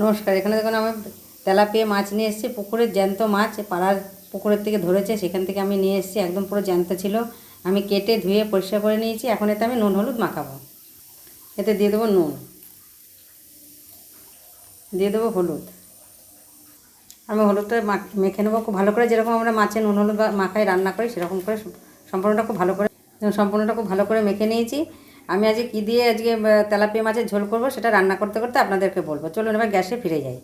নমস্কার, এখানে দেখুন আমি তেলাপিয়া মাছ নিয়ে এসেছি, পুকুরের জ্যান্ত মাছ পাড়ার পুকুরের থেকে ধরেছে, সেখান থেকে আমি নিয়ে এসেছি, একদম পুরো জ্যান্ত ছিল। আমি কেটে ধুয়ে পরিষ্কার করে নিয়েছি, এখন এতে আমি নুন হলুদ মাখাবো। এতে দিয়ে দেবো নুন। দিয়ে দেবো হলুদ। আমি হলুদটা মেখে নেব, খুব ভালো করে যেরকম আমরা মাছে নুন হলুদ মাখাই, রান্না করি, সেরকম করে সম্পূর্ণটা খুব ভালো করে, সম্পূর্ণটা খুব ভালো করে মেখে নিয়েছি। আমি আজকে কী দিয়ে আজকে তেলাপিয়া মাছের ঝোল করব সেটা রান্না করতে করতে আপনাদেরকে বলব। চলুন এবার গ্যাসে ফিরে যাই।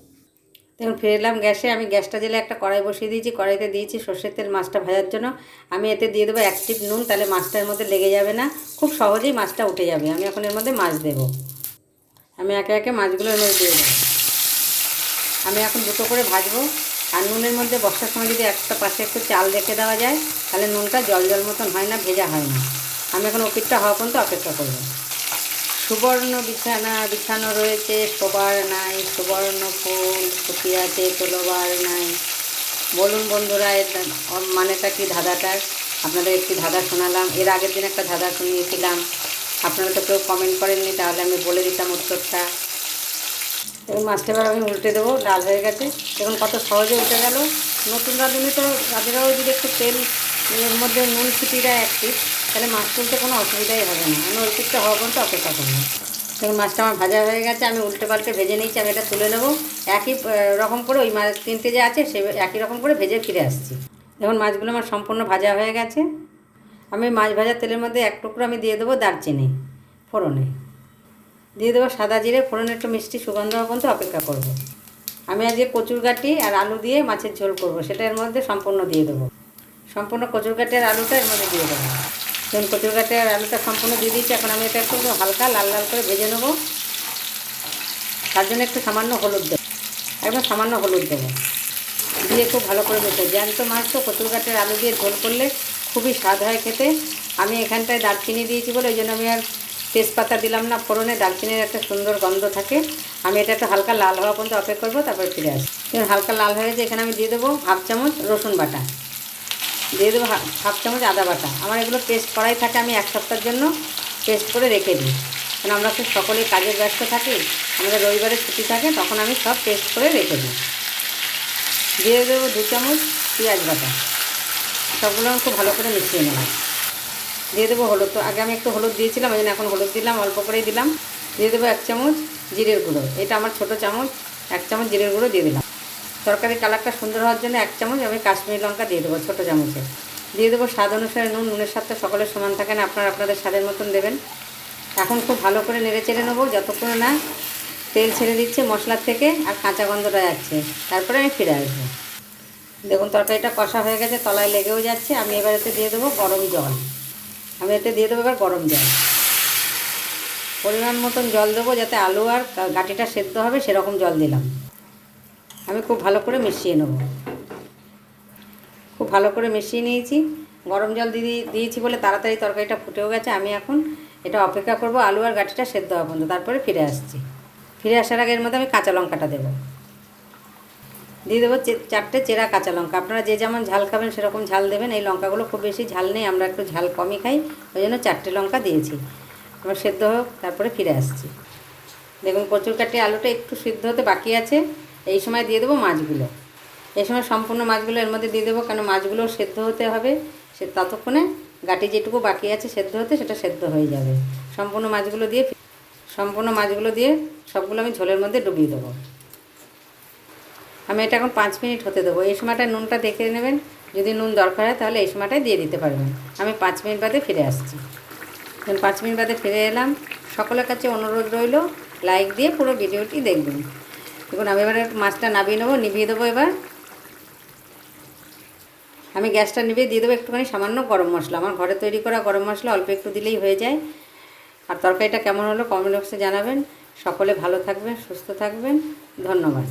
দেখুন, ফিরে এলাম গ্যাসে। আমি গ্যাসটা জেলে একটা কড়াই বসিয়ে দিয়েছি। কড়াইতে দিয়েছি সর্ষের তেল মাছটা ভাজার জন্য। আমি এতে দিয়ে দেবো এক টিপ নুন, তাহলে মাছটার মধ্যে লেগে যাবে না। খুব সহজেই মাছটা উঠে যাবে। আমি এখন এর মধ্যে মাছ দেবো। আমি একে একে মাছগুলো এর মধ্যে দিয়ে দেবো। আমি এখন দুটো করে ভাজবো। আর নুনের মধ্যে বর্ষার সময় যদি একটা পাশে একটু চাল রেখে দেওয়া যায়, তাহলে নুনটা জল জল মতন হয় না, ভেজা হয় না। আমি এখন ওপিটটা হওয়া পর্যন্ত অপেক্ষা করব। সুবর্ণ বিছানা, বিছানো রয়েছে, শোবার নাই, সুবর্ণ ফুল ফুটিয়াছে তোলবার নাই। বলুন বন্ধুরা, এর মানেটা কি ধাঁধাটার? আপনাদের একটি ধাঁধা শোনালাম, এর আগের দিন একটা ধাঁধা শুনিয়েছিলাম। আপনারা তো কেউ কমেন্ট করেননি, তাহলে আমি বলে দিতাম উত্তরটা। এবং মাছটা এবার আমি উল্টে দেবো, লাল হয়ে গেছে। দেখুন কত সহজে উঠে গেল। নতুন রাঁধুনি তো রাঁধুরাও যদি একটু তেল এর মধ্যে নুন দেয় একটি তাহলে মাছ তুলতে কোনো অসুবিধাই হবে না। আমি ওই পিঠটা হওয়া পর্যন্ত অপেক্ষা করব। দেখুন মাছটা আমার ভাজা হয়ে গেছে, আমি উল্টে পাল্টে ভেজে নিয়েছি, আমি এটা তুলে নেব। একই রকম করে ওই মাছ তিনটে যে আছে, সে একই রকম করে ভেজে ফিরে আসছি। দেখুন, মাছগুলো আমার সম্পূর্ণ ভাজা হয়ে গেছে। আমি মাছ ভাজা তেলের মধ্যে এক টুকরো আমি দিয়ে দেবো দারচিনি ফোড়নে। দিয়ে দেবো সাদা জিরে, ফোড়নে একটু মিষ্টি সুগন্ধ পর্যন্ত অপেক্ষা করব। আমি আজকে কচুর গাটি আর আলু দিয়ে মাছের ঝোল করব, সেটা এর মধ্যে সম্পূর্ণ দিয়ে দেবো। সম্পূর্ণ কচুর গাটি আর আলুটা এর মধ্যে দিয়ে দেবো। ধরুন কচুর গাটি আর আলুটা সম্পূর্ণ দিয়ে দিয়েছি। এখন আমি এটা একটু হালকা লাল লাল করে ভেজে নেব। তার জন্য একটু সামান্য হলুদ দেবো। একদম সামান্য হলুদ দেবো। দিয়ে খুব ভালো করে মেখে, জ্যান্ত মাছ তো কচুর গাছের আলু দিয়ে ঝোল করলে খুবই স্বাদ হয় খেতে। আমি এখানটায় দারচিনি দিয়েছি বলে ওই জন্য আমি আর তেজপাতা দিলাম না, ফোড়নে দারচিনির একটা সুন্দর গন্ধ থাকে। আমি এটা একটু হালকা লাল হওয়া পর্যন্ত অপেক্ষা করব, তারপরে ফিরে আসি হালকা লাল হয়ে এখানে আমি দিয়ে দেবো হাফ চামচ রসুন বাটা। দিয়ে দেবো হাফ চামচ আদা বাটা। আমার এগুলো পেস্ট করাই থাকে আমি এক সপ্তাহের জন্য পেস্ট করে রেখে দিই। কারণ আমরা তো সকলেই কাজের ব্যস্ত থাকি, আমাদের রবিবারে ছুটি থাকে, তখন আমি সব পেস্ট করে রেখে দিই। দিয়ে দেবো দু চামচ পেঁয়াজ বাটা। সবগুলো খুব ভালো করে মিশিয়ে নেব। দিয়ে দেবো হলুদ। তো আগে আমি একটু হলুদ দিয়েছিলাম, ওই জন্য এখন হলুদ দিলাম, অল্প করেই দিলাম। দিয়ে দেবো এক চামচ জিরের গুঁড়ো। এটা আমার ছোটো চামচ, এক চামচ জিরের গুঁড়ো দিয়ে দিলাম। তরকারি কালারটা সুন্দর হওয়ার জন্য এক চামচ আমি কাশ্মীরি লঙ্কা দিয়ে দেবো ছোটো চামচে। দিয়ে দেবো স্বাদ অনুসারে নুন, নুনের স্বাদটা সকলের সমান থাকে না, আপনারা আপনাদের স্বাদের মতন দেবেন। এখন খুব ভালো করে নেড়ে চেড়ে নেব, যতক্ষণ না তেল ছেড়ে দিচ্ছে মশলার থেকে আর কাঁচা গন্ধটা যাচ্ছে। তারপরে আমি ফিরে আসব। দেখুন, তরকারিটা কষা হয়ে গেছে, তলায় লেগেও যাচ্ছে। আমি এবার এতে দিয়ে দেবো গরম জল। আমি এতে দিয়ে দেবো এবার গরম জল। পরিমাণ মতন জল দেবো যাতে আলু আর গাটিটা সেদ্ধ হবে, সেরকম জল দিলাম। আমি খুব ভালো করে মিশিয়ে নেব। খুব ভালো করে মিশিয়ে নিয়েছি। গরম জল দিয়ে দিয়েছি বলে তাড়াতাড়ি তরকারিটা ফুটেও গেছে। আমি এখন এটা অপেক্ষা করব আলু আর গাঁটিটা সেদ্ধ হওয়া পর্যন্ত। তারপরে ফিরে আসছি। ফিরে আসার আগে এর মধ্যে আমি কাঁচা লঙ্কাটা দেবো। দিয়ে দেবো চারটে চেরা কাঁচা লঙ্কা। আপনারা যে যেমন ঝাল খাবেন সেরকম ঝাল দেবেন। এই লঙ্কাগুলো খুব বেশি ঝাল নেই, আমরা একটু ঝাল কমই খাই। ওই জন্য চারটে লঙ্কা দিয়েছি। আমার সেদ্ধ হোক, তারপরে ফিরে আসছি। দেখুন কচুর কাটি আলুটা একটু সিদ্ধ হতে বাকি আছে। এই সময় দিয়ে দেবো মাছগুলো। এই সময় সম্পূর্ণ মাছগুলো এর মধ্যে দিয়ে দেবো, কেন মাছগুলো সেদ্ধ হতে হবে। সে ততক্ষণে গাটি যেটুকু বাকি আছে সেদ্ধ হতে সেটা সেদ্ধ হয়ে যাবে। সম্পূর্ণ মাছগুলো দিয়ে সম্পূর্ণ মাছগুলো দিয়ে সবগুলো আমি ঝোলের মধ্যে ডুবিয়ে দেবো। আমি এটা এখন পাঁচ মিনিট হতে দেবো। এই সময়টায় নুনটা দেখে নেবেন। যদি নুন দরকার হয় তাহলে এই সময়টায় দিয়ে দিতে পারবেন। আমি পাঁচ মিনিট বাদে ফিরে আসছি। পাঁচ মিনিট বাদে ফিরে এলাম। সকলের কাছে অনুরোধ রইল, লাইক দিয়ে পুরো ভিডিওটি দেখবেন। দেখুন, আমি এবারে মাছটা নামিয়ে নেব, নিভিয়ে দেবো এবার। আমি গ্যাসটা নিভিয়ে দিয়ে দেবো একটুখানি সামান্য গরম মশলা। আমার ঘরে তৈরি করা গরম মশলা অল্প একটু দিলেই হয়ে যায়। আর তরকারিটা কেমন হলো কমেন্ট বক্সে জানাবেন। সকলে ভালো থাকবেন, সুস্থ থাকবেন। ধন্যবাদ।